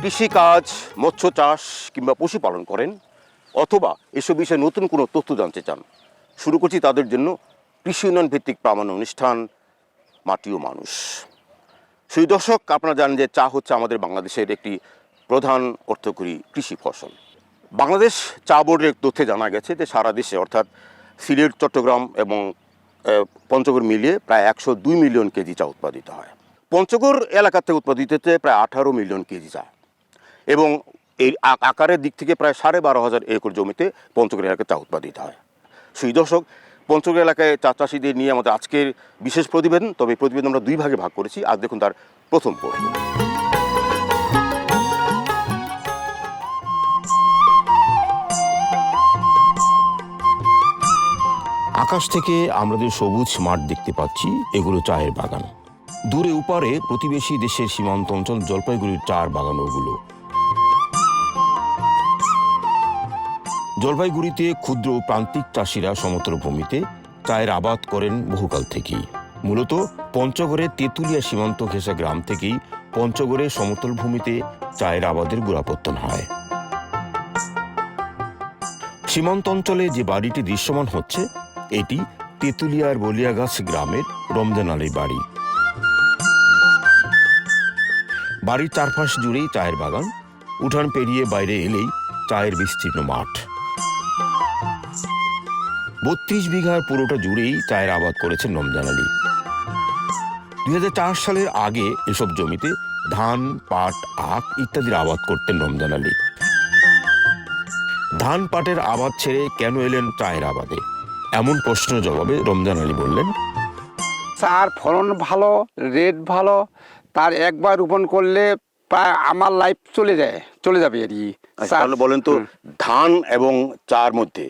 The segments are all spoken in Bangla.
আপনারা যারা কৃষি কাজ, মৎস্য চাষ কিংবা পশুপালন করেন অথবা এসব বিষয়ে নতুন কোনো তথ্য জানতে চান, শুরু করছি তাদের জন্য কৃষি উন্নয়ন ভিত্তিক প্রামাণ্য অনুষ্ঠান, মাটি ও মানুষ। সেই দর্শক, আপনারা জানেন যে চা হচ্ছে আমাদের বাংলাদেশের একটি প্রধান অর্থকরী কৃষি ফসল। বাংলাদেশ চা বোর্ডের তথ্যে জানা গেছে যে সারা দেশে অর্থাৎ সিলেট, চট্টগ্রাম এবং পঞ্চগড় মিলিয়ে প্রায় একশো দুই মিলিয়ন কেজি চা উৎপাদিত হয়। পঞ্চগড় এলাকা থেকে উৎপাদিত হচ্ছে প্রায় আঠারো মিলিয়ন কেজি চা। এবং এই আকারের দিক থেকে প্রায় সাড়ে বারো হাজার একর জমিতে পঞ্চগড় এলাকায় চা উৎপাদিত হয়। সেই দর্শক, পঞ্চগড় এলাকায় চা চাষিদের নিয়ে আমাদের আজকের বিশেষ প্রতিবেদন, তবে প্রতিবেদন আমরা দুই ভাগে ভাগ করেছি। আজ দেখুন তার প্রথম পর্ব। আকাশ থেকে আমরা যে সবুজ মাঠ দেখতে পাচ্ছি, এগুলো চায়ের বাগান। দূরে উপারে প্রতিবেশী দেশের সীমান্ত অঞ্চল জলপাইগুড়ির চার বাগান ওগুলো। জলপাইগুড়িতে ক্ষুদ্র প্রান্তিক চাষিরা সমতল ভূমিতে চায়ের আবাদ করেন বহুকাল থেকেই। মূলত পঞ্চগড়ে তেঁতুলিয়া সীমান্ত ঘেঁষা গ্রাম থেকেই পঞ্চগড়ে সমতল ভূমিতে চায়ের আবাদের গোড়াপত্তন হয়। সীমান্ত অঞ্চলে যে বাড়িটি দৃশ্যমান হচ্ছে, এটি তেঁতুলিয়ার বলিয়াগাছ গ্রামের রমজান আলীর বাড়ি। বাড়ির চারপাশ জুড়েই চায়ের বাগান, উঠান পেরিয়ে বাইরে এলেই চায়ের বিস্তীর্ণ মাঠ। বত্রিশ বিঘার পুরোটা জুড়েই চায়ের আবাদ করেছেন রমজান আলী। দুই সালের আগে এসব জমিতে ধান পাট আখ ইত্যাদির আবাদ করতেন রমজান আলী। ধান পাটের আবাদ ছেড়ে কেন এলেন চায়ের আবাদে? এমন প্রশ্ন জবাবে রমজান আলী বললেন চার ফলন ভালো রেট ভালো তার একবার রোপণ করলে প্রায় আমার লাইফ চলে যায় চলে যাবে আর কি আচ্ছা, বলেন তো ধান এবং চার মধ্যে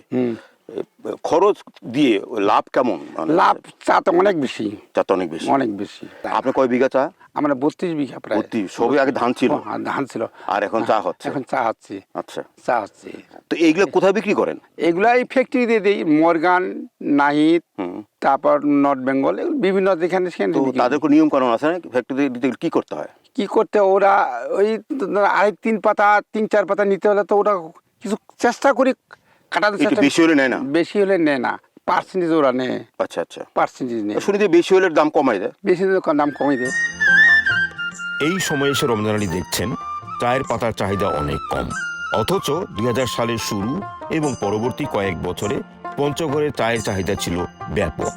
খরচ দিয়ে লাভ কেমন? লাভ চা তো অনেক বেশি। চা তো অনেক বেশি। অনেক বেশি। আপনি কয় বিঘা চা? আমরা বত্রিশ বিঘা প্রায়। ভর্তি সবই আগে ধান ছিল। হ্যাঁ, ধান ছিল। আর এখন চা হচ্ছে। এখন চা হচ্ছে। আচ্ছা। চা হচ্ছে। তো এইগুলো কোথায় বিক্রি করেন? এগুলা এই ফ্যাক্টরি দিয়ে দিই। মরগান নাহিদ তারপর নর্থ বেঙ্গল বিভিন্ন যেখানে সেখানে তাদের কোনো নিয়ম কানুন আছে না ফ্যাক্টরি দিতে গেলে কি করতে হয়? কি করতে ওরা ওই আড়াই তিন পাতা তিন চার পাতা নিতে হলে তো ওরা কিছু চেষ্টা করি কাটাতে বেশি হলে নেয় না? বেশি হলে নেয় না। পার্সেন্টেজ ওরা নেয়। আচ্ছা আচ্ছা। পার্সেন্টেজ নেয়। শুনি বেশি হলে দাম কমাই দেয়? বেশি হলে দাম কমে দেয়। এই সময়ে এসে রমজান আলী দেখছেন চায়ের পাতার চাহিদা অনেক কম। অথচ দুই সালের শুরু এবং পরবর্তী কয়েক বছরে পঞ্চগড়ে চায়ের চাহিদা ছিল ব্যাপক।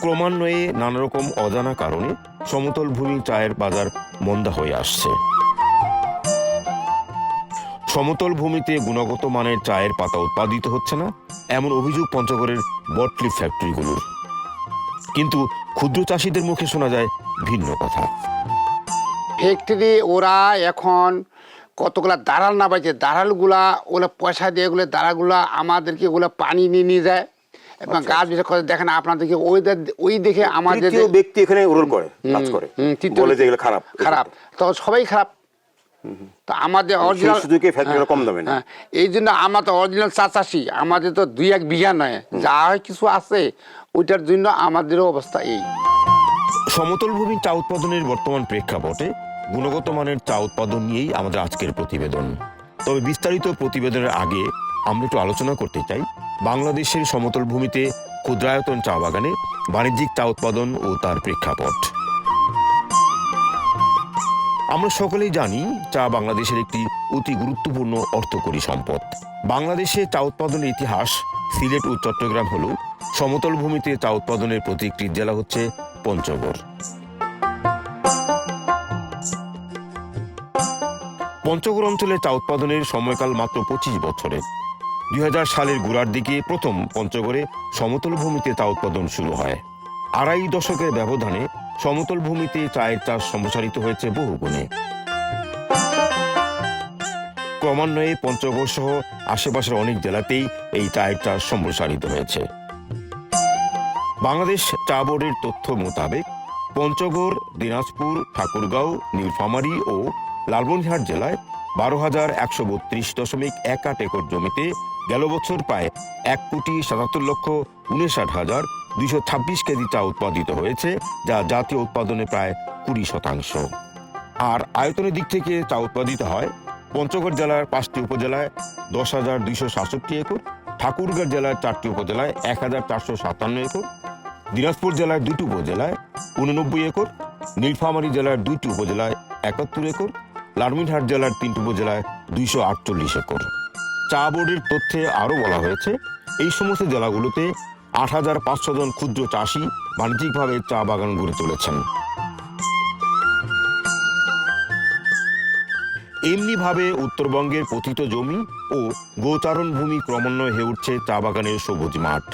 ক্রমান্বয়ে নানারকম অজানা কারণে সমতল ভূমি চায়ের বাজার মন্দা হয়ে আসছে। সমতল ভূমিতে গুণগত মানের চায়ের পাতা উৎপাদিত হচ্ছে না এমন অভিযোগ পঞ্চগড়ের বটলি ফ্যাক্টরিগুলোর। কিন্তু ক্ষুদ্র চাষিদের মুখে শোনা যায় ভিন্ন কথা। ফ্যাক্টরি ওরা এখন কতগুলা দাঁড়াল না পাইছে দাঁড়ালগুলা ওগুলা পয়সা দিয়ে এগুলো দাঁড়াগুলা আমাদেরকে ওগুলো পানি নিয়ে নিয়ে যায়। এবং গাছ বিশেষ করে দেখেন আপনাদেরকে ওই ওই দেখে আমাদের ব্যক্তি এখানে রোল করে কাজ করে। বলে যে এগুলো খারাপ। খারাপ। তো সবাই খারাপ। তো আমাদের অরিজিনাল সুযোগে ফ্যাক্টরি কম দামে না? হ্যাঁ এই জন্য আমরা তো অরিজিনাল চা চাষি আমাদের তো দুই এক বিঘা নয়। যা হয় কিছু আছে ওইটার জন্য আমাদেরও অবস্থা এই। সমতল ভূমির চা উৎপাদনের বর্তমান প্রেক্ষাপটে গুণগত মানের চা উৎপাদন নিয়েই আমাদের আজকের প্রতিবেদন। তবে বিস্তারিত প্রতিবেদনের আগে আমরা একটু আলোচনা করতে চাই বাংলাদেশের সমতল ভূমিতে ক্ষুদ্রায়তন চা বাগানে বাণিজ্যিক চা উৎপাদন ও তার প্রেক্ষাপট। আমরা সকলেই জানি চা বাংলাদেশের একটি অতি গুরুত্বপূর্ণ অর্থকরী সম্পদ। বাংলাদেশে চা উৎপাদনের ইতিহাস সিলেট ও চট্টগ্রাম হল। সমতল ভূমিতে চা উৎপাদনের প্রতি একটি জেলা হচ্ছে পঞ্চগড়। পঞ্চগড় অঞ্চলে চা উৎপাদনের সময়কাল মাত্র পঁচিশ বছরের। দুই সালের গোড়ার দিকে প্রথম পঞ্চগড়ে সমতল ভূমিতে চা উৎপাদন শুরু হয়। আড়াই দশকের ব্যবধানে সমতল ভূমিতে চায়ের চাষ সম্প্রসারিত হয়েছে বহু গুণে। ক্রমান্বয়ে পঞ্চগড় সহ আশেপাশের অনেক জেলাতেই এই চায়ের চাষ সম্প্রসারিত হয়েছে। বাংলাদেশ চা বোর্ডের তথ্য মোতাবেক পঞ্চগড়, দিনাজপুর, ঠাকুরগাঁও, নীলফামারী ও লালমনিরহাট জেলায় বারো হাজার একশো বত্রিশ দশমিক এক আট একর জমিতে গেল বছর প্রায় এক কোটি সাতাত্তর লক্ষ উনষাট হাজার দুইশো ছাব্বিশ কেজি চা উৎপাদিত হয়েছে, যা জাতীয় উৎপাদনে প্রায় কুড়ি শতাংশ। আর আয়তনের দিক থেকে চা উৎপাদিত হয় পঞ্চগড় জেলার পাঁচটি উপজেলায় দশ হাজার দুইশো সাতষট্টি একর ঠাকুরগাঁও জেলার চারটি উপজেলায় এক হাজার চারশো সাতান্ন একর, দিনাজপুর জেলার দুটি উপজেলায় উননব্বই একর, নীলফামারী জেলার দুইটি উপজেলায় একাত্তর একর, লালমিনহাট জেলার তিনটি উপজেলায় দুইশো আটচল্লিশ একর। চা বোর্ডের তথ্যে আরও বলা হয়েছে, এই সমস্ত জেলাগুলোতে আট হাজার পাঁচশো জন ক্ষুদ্র চাষি বাণিজ্যিকভাবে চা বাগান গড়ে তুলেছেন। এমনিভাবে উত্তরবঙ্গের পতিত জমি ও গোচারণ ভূমি ক্রমান্বয়ে হয়ে উঠছে চা বাগানের সবুজ মাঠ।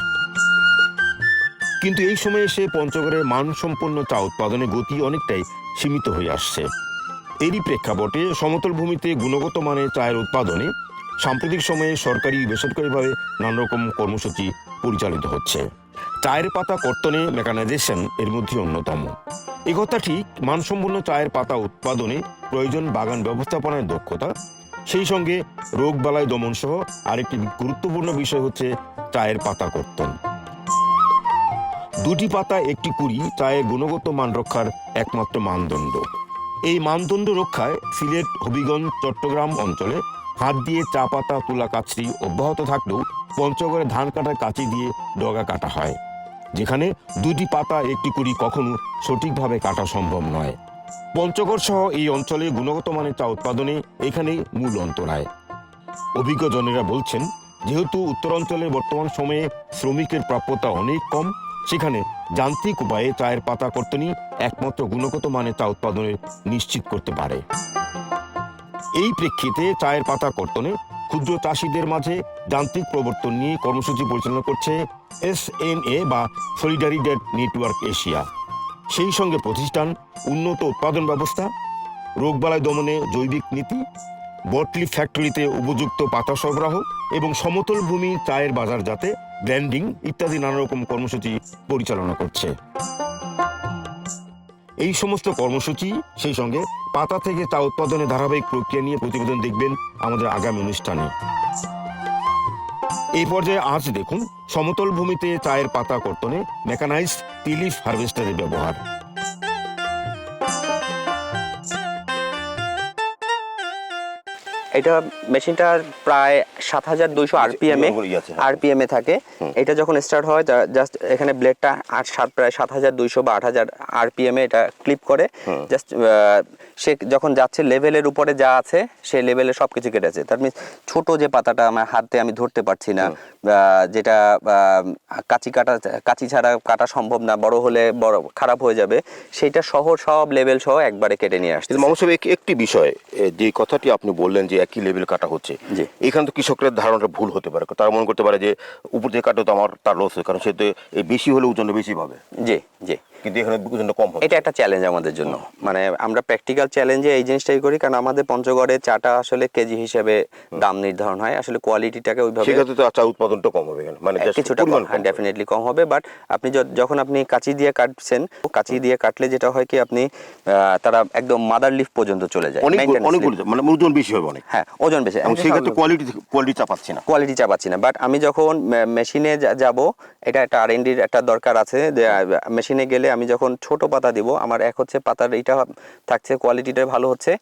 কিন্তু এই সময়ে এসে পঞ্চগড়ের মানসম্পন্ন চা উৎপাদনের গতি অনেকটাই সীমিত হয়ে আসছে। এরই প্রেক্ষাপটে সমতল ভূমিতে গুণগত মানের চায়ের উৎপাদনে সাম্প্রতিক সময়ে সরকারি বেসরকারিভাবে নানা রকম কর্মসূচি পরিচালিত হচ্ছে। চায়ের পাতা কর্তনে মেকানাইজেশন এর মধ্যে অন্যতম। এ কথা ঠিক, মানসম্পন্ন চায়ের পাতা উৎপাদনে প্রয়োজন বাগান ব্যবস্থাপনায় দক্ষতা। সেই সঙ্গে রোগবালাই দমন সহ আরেকটি গুরুত্বপূর্ণ বিষয় হচ্ছে চায়ের পাতা কর্তন। দুটি পাতা, একটি কুড়ি চায়ের গুণগত মান রক্ষার একমাত্র মানদণ্ড। এই মানদণ্ড রক্ষায় সিলেট হবিগঞ্জ, চট্টগ্রাম অঞ্চলে হাত দিয়ে চা পাতা তুলা কাছড়ি অব্যাহত থাকলেও পঞ্চগড়ে ধান কাটার কাঁচি দিয়ে ডগা কাটা হয়, যেখানে দুটি পাতা, একটি কুড়ি কখনো সঠিকভাবে কাটা সম্ভব নয়। পঞ্চগড় সহ এই অঞ্চলে গুণগত মানের চা উৎপাদনে এখানে মূল অন্তরায়। অভিজ্ঞজনেরা বলছেন, যেহেতু উত্তরাঞ্চলে বর্তমান সময়ে শ্রমিকের প্রাপ্যতা অনেক কম, সেখানে যান্ত্রিক উপায়ে চায়ের পাতা কর্তনই একমাত্র গুণগত মানের চা উৎপাদনে নিশ্চিত করতে পারে। এই প্রেক্ষিতে চায়ের পাতা কর্তনে ক্ষুদ্র চাষিদের মাঝে যান্ত্রিক প্রবর্তন নিয়ে কর্মসূচি পরিচালনা করছে এস এন এ বা সলিডারিডেট নেটওয়ার্ক এশিয়া সেই সঙ্গে প্রতিষ্ঠান, উন্নত উৎপাদন ব্যবস্থা, রোগবালাই দমনে জৈবিক নীতি, বটলি ফ্যাক্টরিতে উপযুক্ত পাতা সরবরাহ এবং সমতল ভূমি চায়ের বাজার যাতে ব্র্যান্ডিং ইত্যাদি নানা রকম কর্মসূচি পরিচালনা করছে। এই সমস্ত কর্মসূচি সেই সঙ্গে পাতা থেকে তা উৎপাদনের ধারাবাহিক প্রক্রিয়া নিয়ে প্রতিবেদন দেখবেন আমাদের আগামী অনুষ্ঠানে। এই পর্যায়ে আজ দেখুন, সমতল ভূমিতে চায়ের পাতা কর্তনে মেকানাইজড টিলিফ হারভেস্টারের ব্যবহার। এটা মেশিনটার প্রায় সাত হাজার দুইশো আরপিএম আছে, হ্যাঁ। আরপিএম এ থাকে। এটা যখন স্টার্ট হয় জাস্ট এখানে ব্লেডটা আট সাত প্রায় সাত হাজার দুইশো বা আট হাজার আরপিএম এ এটা ক্লিপ করে। জাস্ট সে যখন যাচ্ছে লেভেলের উপরে যা আছে সেই লেভেলে সব কিছু কেটেছে। তার মিনস ছোট যে পাতাটা আমার হাতে আমি ধরতে পারছি না যেটা কাঁচি কাটা কাঁচি ছাড়া কাটা সম্ভব না বড় হলে বড় খারাপ হয়ে যাবে সেটা সহ সব লেভেল সহ একবারে কেটে নিয়ে আসছে একটি বিষয় যে কথাটি আপনি বললেন যে একই লেভেল কাটা হচ্ছে। এখানে তো কৃষকের ধারণাটা ভুল হতে পারে তারা মনে করতে পারে যে উপর থেকে কাটলে তো আমার তার লস হয় কারণ সে তো বেশি হলে ওজন বেশি পাবে। জি জি। কিন্তু এখানে ওজনটা কম এটা একটা চ্যালেঞ্জ আমাদের জন্য। মানে আমরা প্র্যাকটিক্যাল চ্যালেঞ্জে এই জিনিসটাই করি কারণ আমাদের পঞ্চগড়ে চাটা আসলে কেজি হিসেবে দাম নির্ধারণ হয়। আসলে কোয়ালিটিটাকে ওইভাবে সেক্ষেত্রে তো চা উৎপাদনটা কম হবে মানে কিছুটা কম ডেফিনেটলি কম হবে। বাট আপনি যখন আপনি কাঁচি দিয়ে কাটছেন কাঁচি দিয়ে কাটলে যেটা হয় কি আপনি তারা একদম মাদার লিফ পর্যন্ত চলে যায়। অনেক অনেকগুলো মানে ওজন বেশি হবে অনেক। হ্যাঁ ওজন বেশি। এবং সেক্ষেত্রে কোয়ালিটি কোয়ালিটি চাপাচ্ছি না। কোয়ালিটি চাপাচ্ছি না। বাট আমি যখন মেশিনে যাব এটা একটা আর একটা দরকার আছে। যে মেশিনে গেলে আমি যখন ছোট পাতা দিব আমার এক হচ্ছে পাতার এটা থাকছে কোয়ালিটিটা ভালো হচ্ছে।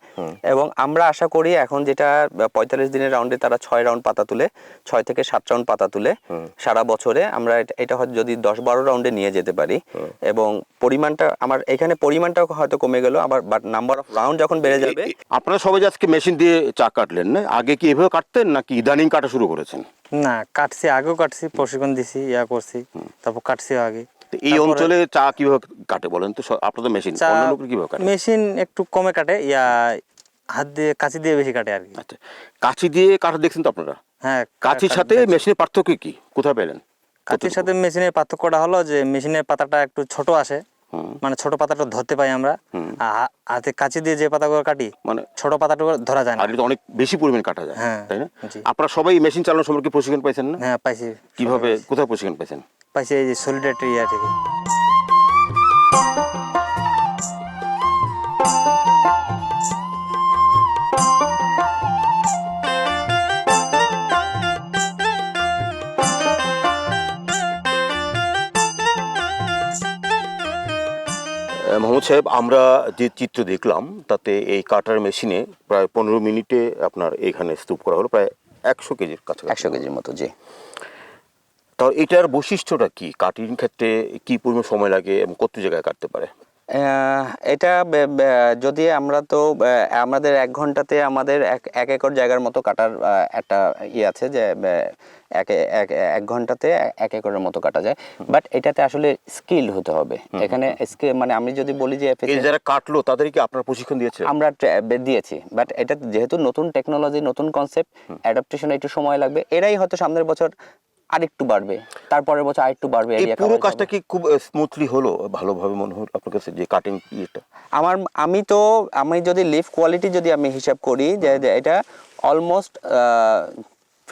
এবং আমরা আশা করি এখন যেটা পঁয়তাল্লিশ দিনের রাউন্ডে তারা ছয় রাউন্ড পাতা তুলে ছয় থেকে সাত রাউন্ড পাতা তুলে সারা বছরে আমরা এটা- হয়তো যদি দশ বারো রাউন্ডে নিয়ে যেতে পারি। এবং পরিমাণটা আমার এখানে পরিমাণটা হয়তো কমে গেল আবার বাট নাম্বার অফ রাউন্ড যখন বেড়ে যাবে আপনারা সবাই আজকে মেশিন দিয়ে চা কাটলেন না? আগে কি এভাবে কাটতেন নাকি ইদানিং কাটা শুরু করেছেন? না কাটছি আগেও কাটছি প্রশিক্ষণ দিছি ইয়া করছি তারপর কাটছি আগে। তো এই অঞ্চলে চা কীভাবে কাটে বলেন তো? আপনাদের মেশিন অন্য কীভাবে কাটে? মেশিন একটু কমে কাটে ইয়া হাত দিয়ে কাঁচি দিয়ে বেশি কাটে আর কি। আচ্ছা কাঁচি দিয়ে কাটা দেখছেন তো আপনারা? হ্যাঁ কাঁচির সাথে মেশিনের পার্থক্য কি? কোথায় পেলেন? কাঁচির সাথে মেশিনের পার্থক্যটা হলো যে মেশিনের পাতাটা একটু ছোট আসে। মানে ছোট পাতাটা ধরতে পাই আমরা। হাতে কাঁচি দিয়ে যে পাতাগুলো কাটি মানে ছোট পাতাটা ধরা যায় না। আর এটা অনেক বেশি পরিমাণ কাটা যায় হ্যাঁ, তাই না? আপনারা সবাই মেশিন চালানোর সম্পর্কে প্রশিক্ষণ পাইছেন না? হ্যাঁ পাইছি। কীভাবে কোথায় প্রশিক্ষণ পাইছেন? পাইছি এই যে সলিডারিটি ইয়া থেকে মোহাম্মদ সাহেব আমরা যে চিত্র দেখলাম তাতে এই কাটার মেশিনে প্রায় পনেরো মিনিটে আপনার এখানে স্তূপ করা হলো প্রায় একশো কেজির কাছে একশো কেজির মতো জি। তো এটার বৈশিষ্ট্যটা কি? কাটিং ক্ষেত্রে কি পরিমাণ সময় লাগে এবং কত জায়গায় কাটতে পারে? এটা যদি আমরা তো আমাদের এক ঘন্টাতে আমাদের এক এক একর জায়গার মতো কাটার একটা ইয়ে আছে যে এক ঘন্টাতে এক একরের মতো কাটা যায়। বাট এটাতে আসলে স্কিল হতে হবে। এখানে মানে আমি যদি বলি যে যারা কাটলো তাদেরকে আপনার প্রশিক্ষণ দিয়েছে আমরা দিয়েছি। বাট এটা যেহেতু নতুন টেকনোলজি নতুন কনসেপ্ট অ্যাডাপ্টেশন একটু সময় লাগবে। এরাই হয়তো সামনের বছর আরেকটু বাড়বে। তারপরের বছর আরেকটু বাড়বে এই পুরো কাজটা কি খুব স্মুথলি হলো ভালোভাবে মনে হলো আপনার কাছে যে কাটিং ইয়েটা? আমার আমি তো আমি যদি লিফ কোয়ালিটি যদি আমি হিসাব করি যে যে এটা almost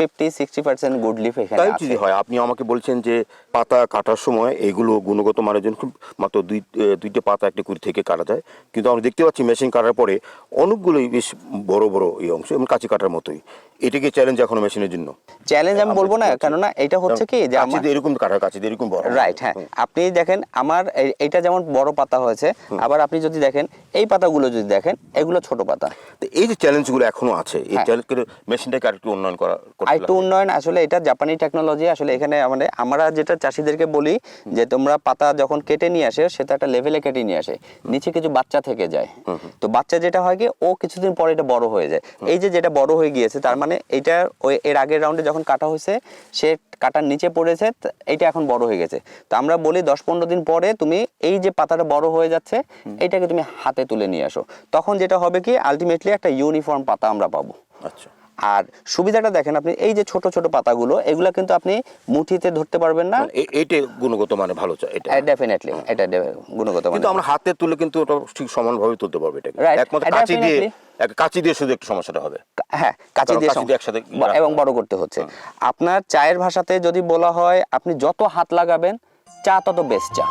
fifty sixty percent good leaf এখানে তাই যদি হয় আপনি আমাকে বলছেন যে পাতা কাটার সময় এগুলো গুণগত মানের জন্য খুব মাত্র দুই দুইটা পাতা একটা কুড়ি থেকে কাটা যায়। কিন্তু আমরা দেখতে পাচ্ছি মেশিন কাটার পরে অনেকগুলোই বেশ বড় বড় এই অংশ এবং কাঁচি কাটার মতোই। এটাকে চ্যালেঞ্জ এখনও মেশিনের জন্য। চ্যালেঞ্জ আমি বলব না কেননা এটা হচ্ছে কি যে আমার এরকম কাটা দিয়ে এরকম বড়। রাইট হ্যাঁ। আপনি দেখেন আমার এইটা যেমন বড় পাতা হয়েছে আবার আপনি যদি দেখেন এই পাতাগুলো যদি দেখেন এগুলো ছোট পাতা। তো এই যে চ্যালেঞ্জগুলো এখনও আছে এই। চ্যালেঞ্জ করে মেশিনটাকে আরেকটু উন্নয়ন করা আরেকটু উন্নয়ন আসলে এটা জাপানি টেকনোলজি আসলে এখানে আমাদের আমরা যেটা চাষিদেরকে বলি যে তোমরা পাতা যখন কেটে নিয়ে আসে সেটা একটা লেভেলে কেটে নিয়ে আসে। নিচে কিছু বাচ্চা থেকে যায়। তো বাচ্চা যেটা হয় কি ও কিছুদিন পরে এটা বড় হয়ে যায়। এই যে যেটা বড় হয়ে গিয়েছে তার মানে এটা ওই এর আগের রাউন্ডে যখন কাটা হয়েছে সে কাটার নিচে পড়েছে এটা এখন বড় হয়ে গেছে। তো আমরা বলি দশ পনেরো দিন পরে তুমি এই যে পাতাটা বড় হয়ে যাচ্ছে এটাকে তুমি হাতে তুলে নিয়ে আসো। তখন যেটা হবে কি আলটিমেটলি একটা ইউনিফর্ম পাতা আমরা পাবো। আচ্ছা। আর সুবিধাটা দেখেন আপনি এই যে ছোট ছোট পাতাগুলো এগুলা কিন্তু আপনি মুঠিতে ধরতে পারবেন না। মানে এ- এইটা গুণগত মানে ভালো এটা। ডেফিনেটলি এটা গুণগত মানে কিন্তু আমরা হাতে তুলে কিন্তু ওটা ঠিক সমানভাবে তুলতে পারব এটাকে। Right. একমাত্র এটা কাঁচি দিয়ে কাঁচি দিয়ে শুধু একটু সমস্যাটা হবে। হ্যাঁ কাঁচি দিয়ে একসাথে এবং বড় করতে হচ্ছে। আপনার চায়ের ভাষাতে যদি বলা হয় আপনি যত হাত লাগাবেন চা তত বেস্ট চা।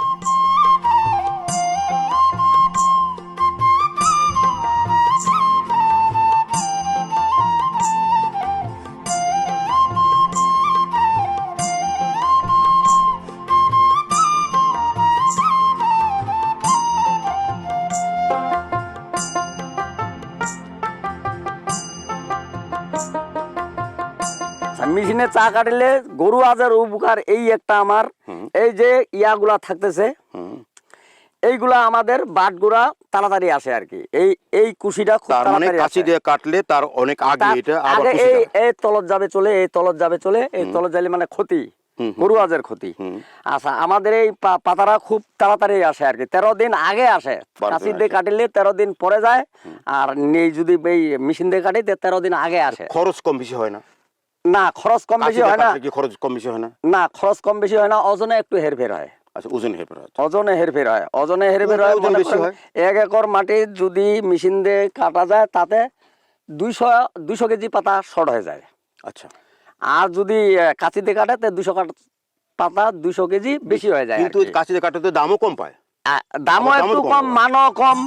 মেশিনে চা কাটিলে গরু আজার উপকার এই একটা আমার এই যে ইয়াগুলা থাকতেছে এইগুলা আমাদের বাটগুলা তাড়াতাড়ি আসে আর কি। এই এই কুশিটা খুব তার মানে তাড়াতাড়ি কাঁচি। দিয়ে কাটলে তার অনেক আগে এটা আবার আগে এই এই তলত যাবে চলে এই তলত যাবে চলে এই তলত যাইলে মানে ক্ষতি গরু আজের ক্ষতি। আচ্ছা আমাদের এই পাতারা খুব তাড়াতাড়ি আসে আর কি। তেরো দিন আগে আসে। কাঁচি দিয়ে। কাটিলে তেরো দিন পরে যায় আর এই যদি এই মেশিন দিয়ে কাটি তেরো দিন আগে আসে। খরচ কম বেশি হয় না। না খরচ কম বেশি হয় না। কি খরচ কম বেশি হয় না? না খরচ কম বেশি হয় না ওজনে একটু হেরফের হয়। আচ্ছা ওজন হয়। ওজনে হেরফের হয় ওজনে হেরফের হয় ওজন বেশি হয়? এক একর মাটি যদি মেশিন দিয়ে কাটা যায় তাতে দুইশো দুইশো কেজি পাতা শর্ট হয়ে যায়। আচ্ছা। আর যদি আহ, কাঁচি দিয়ে কাটে তাহলে দুশো পাতা দুইশো কেজি বেশি হয়ে যায় কিন্তু কি। কাঁচি দিয়ে কাটাতে দামও কম পায়। আহ, দামও একটু কম কম মানও কম।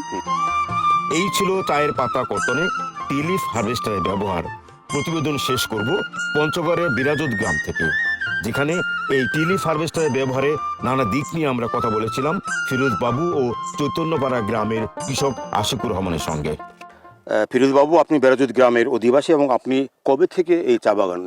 এই ছিল চায়ের পাতা কর্তনে টিলিফ হারভেস্টারের ব্যবহার। প্রতিবেদন শেষ করব পঞ্চগড়ের বিরাজত গ্রাম থেকে যেখানে এই টিলিফ হারভেস্টারের ব্যবহারে নানা দিক নিয়ে আমরা কথা বলেছিলাম ফিরোজ বাবু ও চৈতন্যপাড়া গ্রামের কৃষক আশিকুর রহমানের সঙ্গে। ফিরোজ বাবু আপনি বেরাজুদ গ্রামের অধিবাসী এবং আপনি কবে থেকে এই চা বাগান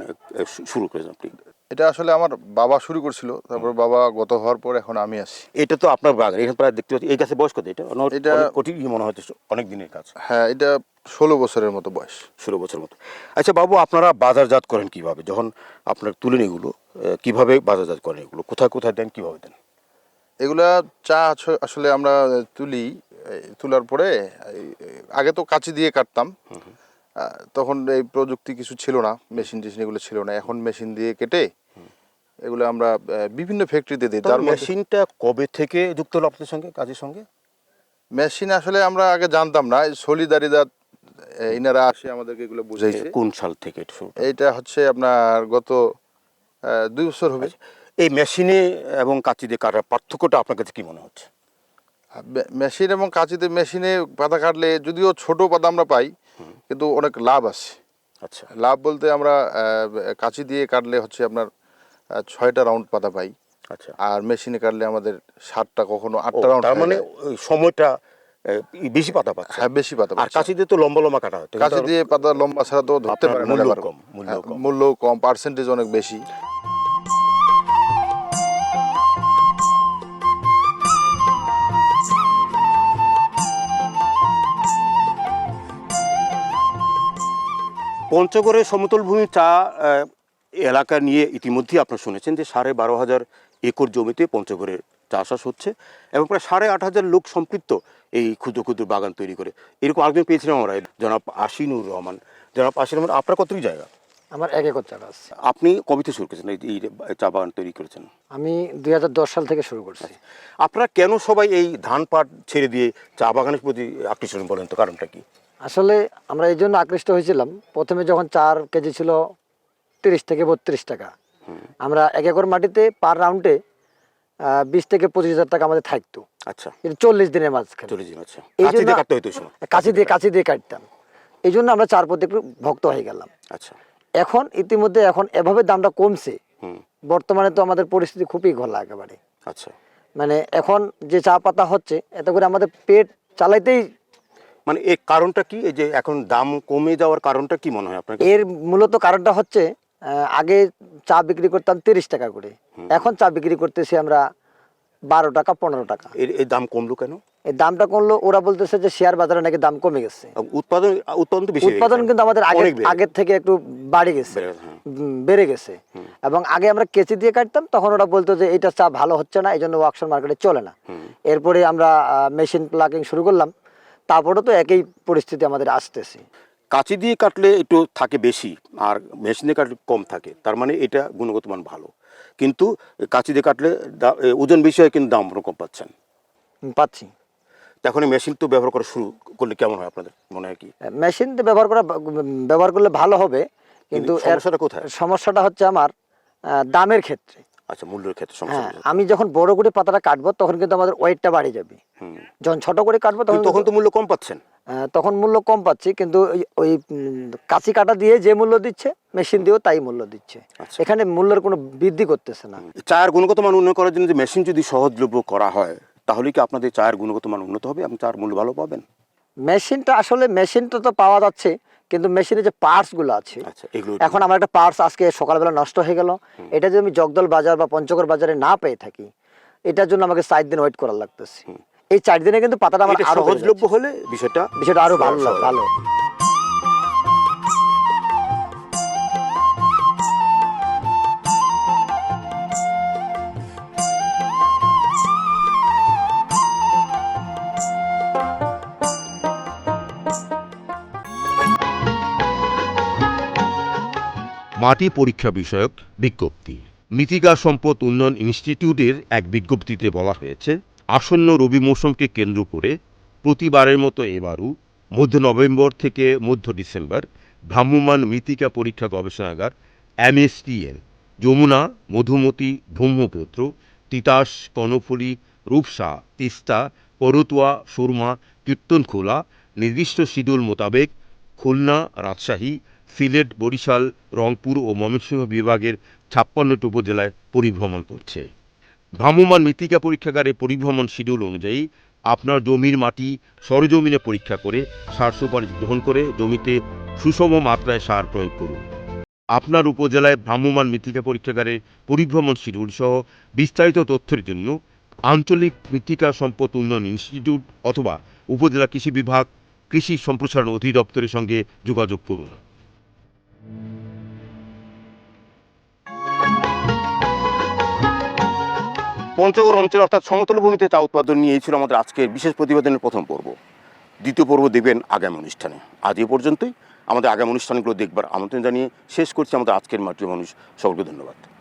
শুরু করেছেন আপনি? এটা আসলে আমার বাবা শুরু করছিল তারপর বাবা গত হওয়ার পর এখন আমি আসি এটা তো আপনার বাগান এখানে প্রায় দেখতে পাচ্ছি এই গাছে বয়স কত এটা? এটা- অনেক কঠিন মনে হচ্ছে অনেক দিনের কাজ। হ্যাঁ এটা ষোলো বছরের মতো বয়স। ষোলো বছর মতো। আচ্ছা বাবু আপনারা বাজারজাত করেন কীভাবে? যখন আপনার তুলেন এগুলো কীভাবে বাজারজাত করেন এগুলো? কোথায় কোথায় দেন কীভাবে দেন? এগুলা চা আসলে আমরা তুলি তোলার পরে আগে তো কাঁচি দিয়ে কাটতাম। তখন এই প্রযুক্তি কিছু ছিল না মেশিন টেশিন এগুলো ছিল না। এখন মেশিন দিয়ে কেটে এগুলো আমরা বিভিন্ন ফ্যাক্টরিতে দিই। তার তার মেশিনটা কবে থেকে যুক্ত হলো আপনাদের সঙ্গে কাজের সঙ্গে? মেশিন আসলে আমরা আগে জানতাম না সলিদারিদার ইনারা আসে আমাদেরকে এগুলো বুঝাইছে। কোন সাল থেকে এটা হচ্ছে আপনার গত দুই বছর হবে। এই মেশিনে এবং কাঁচি দিয়ে কাটার পার্থক্যটা আপনার কাছে কি মনে হচ্ছে? মেশিন এবং কাঁচিতে মেশিনে পাতা কাটলে যদিও ছোট পাতা আমরা পাই কিন্তু অনেক লাভ আছে। আচ্ছা। লাভ বলতে আমরা কাঁচি দিয়ে কাটলে হচ্ছে আপনার ছয়টা রাউন্ড পাতা পাই। আচ্ছা। আর মেশিনে কাটলে আমাদের সাতটা কখনো আটটা রাউন্ড তার মানে সময়টা বেশি পাতা পাচ্ছে হ্যাঁ বেশি পাতা আর পাচ্ছে। দিয়ে তো লম্বা লম্বা কাটা হয় দিয়ে পাতা লম্বা ছাড়া তো ধরতে পারে মূল্য কম, মূল্য হ্যাঁ, কম। মূল্য কম পার্সেন্টেজ অনেক বেশি পঞ্চগড়ের সমতল ভূমি চা এলাকা নিয়ে ইতিমধ্যেই আপনারা শুনেছেন যে সাড়ে বারো হাজার একর জমিতে পঞ্চগড়ের চাষাস হচ্ছে এবং প্রায় সাড়ে আট হাজার লোক সম্পৃক্ত এই ক্ষুদ্র ক্ষুদ্র বাগান তৈরি করে। এরকম আরেকজন পেয়েছিলাম আমরা জনাব আশিনুর রহমান। জনাব আশিনুর রহমান আপনার কতটুকু জায়গা? আমার এক একর চাষ আছে। আপনি কবে থেকে শুরু করেছেন এই চা বাগান তৈরি করেছেন? আমি দু হাজার দশ সাল থেকে শুরু করছি। আপনারা কেন সবাই এই ধান পাট ছেড়ে দিয়ে চা বাগানের প্রতি আকৃষ্ট বলেন তো কারণটা কি? আসলে আমরা এই জন্য আকৃষ্ট হয়েছিলাম। প্রথমে যখন চার কেজি ছিল তিরিশ থেকে বত্রিশ টাকা। আমরা এক একর মাটিতে পার রাউন্ডে বিশ থেকে পঁচিশ হাজার টাকা আমাদের থাকতো। আচ্ছা। চল্লিশ দিনের মাঝখানে। চলে যান আচ্ছা। এই কাছে জন্য দিয়ে। কাছি দিয়ে কাছি দিয়ে কাটতাম। এই জন্য আমরা চার প্রতি একটু ভক্ত হয়ে গেলাম। আচ্ছা। এখন ইতিমধ্যে এখন এভাবে দামটা কমছে। বর্তমানে তো আমাদের পরিস্থিতি খুবই ঘোলা একেবারে। আচ্ছা। মানে এখন যে চা পাতা হচ্ছে এত করে আমাদের পেট চালাইতেই মানে এর কারণটা কি? এই যে এখন দাম কমে যাওয়ার কারণটা কি মনে হয় আপনার এর মূলত কারণটা হচ্ছে আগে চা বিক্রি করতাম তিরিশ টাকা করে। এখন চা বিক্রি করতেছি আমরা বারো টাকা পনেরো টাকা। এই দাম কমলো কেন? এই দামটা কমলো ওরা বলতেছে যে শেয়ার বাজারে নাকি দাম কমে গেছে। উৎপাদন উৎপাদন বেশি উৎপাদন কিন্তু আমাদের আগে আগের থেকে একটু বাড়ে গেছে। বেড়ে গেছে, হ্যাঁ। এবং আগে আমরা কেচি দিয়ে কাটতাম তখন ওরা বলতো যে এটা চা ভালো হচ্ছে না এই জন্য ওয়ার্কশপ মার্কেটে চলে না। এরপরে আমরা মেশিন প্লাগিং শুরু করলাম। তারপরে তো একই পরিস্থিতি আমাদের আসতেছে। কাঁচি দিয়ে কাটলে একটু থাকে বেশি আর মেশিনে কাটলে কম থাকে। তার মানে এটা গুণগত মান ভালো। কিন্তু কাঁচি দিয়ে কাটলে ওজন বেশি হয় কিন্তু দাম কম পাচ্ছেন। পাচ্ছি। এখন মেশিন তো ব্যবহার করা শুরু করলে কেমন হয় আপনাদের মনে হয় কি? মেশিন তো ব্যবহার করা ব্যবহার করলে ভালো হবে। কিন্তু সমস্যাটা কোথায়? সমস্যাটা হচ্ছে আমার দামের ক্ষেত্রে। আচ্ছা মূল্যের ক্ষেত্রে সমস্যা হ্যাঁ আমি যখন বড় করে পাতাটা কাটবো তখন কিন্তু আমাদের ওয়েটটা বাড়ে যাবে। হুম। যখন ছোট করে কাটবো তখন তখন তো মূল্য কম পাচ্ছেন। তখন মূল্য কম পাচ্ছি কিন্তু ওই- কাঁচি কাটা দিয়ে যে মূল্য দিচ্ছে মেশিন দিয়েও তাই মূল্য দিচ্ছে। আচ্ছা। এখানে মূল্যের কোনো বৃদ্ধি করতেছে না। চায়ের গুণগত মান উন্নয়ন করার জন্য যে মেশিন যদি সহজলভ্য করা হয় তাহলে কি আপনাদের চায়ের গুণগত মান উন্নত হবে? আপনি চায়ের মূল্য ভালো পাবেন? মেশিনটা আসলে মেশিনটা তো পাওয়া যাচ্ছে কিন্তু মেশিনে যে পার্টসগুলো আছে আচ্ছা এখন আমার একটা পার্টস আজকে সকালবেলা নষ্ট হয়ে গেল। এটা যদি আমি জগদল বাজার বা পঞ্চগড় বাজারে না পেয়ে থাকি এটার জন্য আমাকে চার দিন ওয়েট করার লাগতেছে। এই চার দিনে কিন্তু পাতাটা আমার সহজলভ্য হলে বিষয়টা বিষয়টা আরও ভালো। ভালো। মাটি পরীক্ষা বিষয়ক বিজ্ঞপ্তি। মৃত্তিকা সম্পদ উন্নয়ন ইনস্টিটিউটের এক বিজ্ঞপ্তিতে বলা হয়েছে আসন্ন রবি মৌসুমকে কেন্দ্র করে প্রতিবারের মতো এবারও মধ্য নভেম্বর থেকে মধ্য ডিসেম্বর ভ্রাম্যমাণ মৃত্তিকা পরীক্ষা গবেষণাগার এমএসটিএল, যমুনা, মধুমতি, ব্রহ্মপুত্র, তিতাস, কর্ণফুলী, রূপসা, তিস্তা করতুয়া সুরমা, কীর্তনখোলা, নির্দিষ্ট শিডিউল মোতাবেক খুলনা, রাজশাহী, সিলেট, বরিশাল, রংপুর ও ময়মনসিংহ বিভাগের ছাপ্পান্নটি উপজেলায় পরিভ্রমণ করছে। ভ্রাম্যমাণ মৃত্তিকা পরীক্ষাগারে পরিভ্রমণ শিডিউল অনুযায়ী আপনার জমির মাটি সরজমিনে পরীক্ষা করে সার সুপারিশ গ্রহণ করে জমিতে সুষম মাত্রায় সার প্রয়োগ করুন। আপনার উপজেলায় ভ্রাম্যমান মৃত্তিকা পরীক্ষাগারে পরিভ্রমণ শিডিউল সহ বিস্তারিত তথ্যের জন্য আঞ্চলিক মৃত্তিকা সম্পদ উন্নয়ন ইনস্টিটিউট অথবা উপজেলা কৃষি বিভাগ, কৃষি সম্প্রসারণ অধিদপ্তরের সঙ্গে যোগাযোগ করুন। পঞ্চগড় অঞ্চল অর্থাৎ সমতল ভূমিতে চা উৎপাদন নিয়ে ছিল আমাদের আজকের বিশেষ প্রতিবেদনের প্রথম পর্ব। দ্বিতীয় পর্ব দেবেন আগামী অনুষ্ঠানে। আজ এ পর্যন্তই। আমাদের আগামী অনুষ্ঠানগুলো দেখবার আমন্ত্রণ জানিয়ে শেষ করছি আমাদের আজকের মাতৃ মানুষ। সকলকে ধন্যবাদ।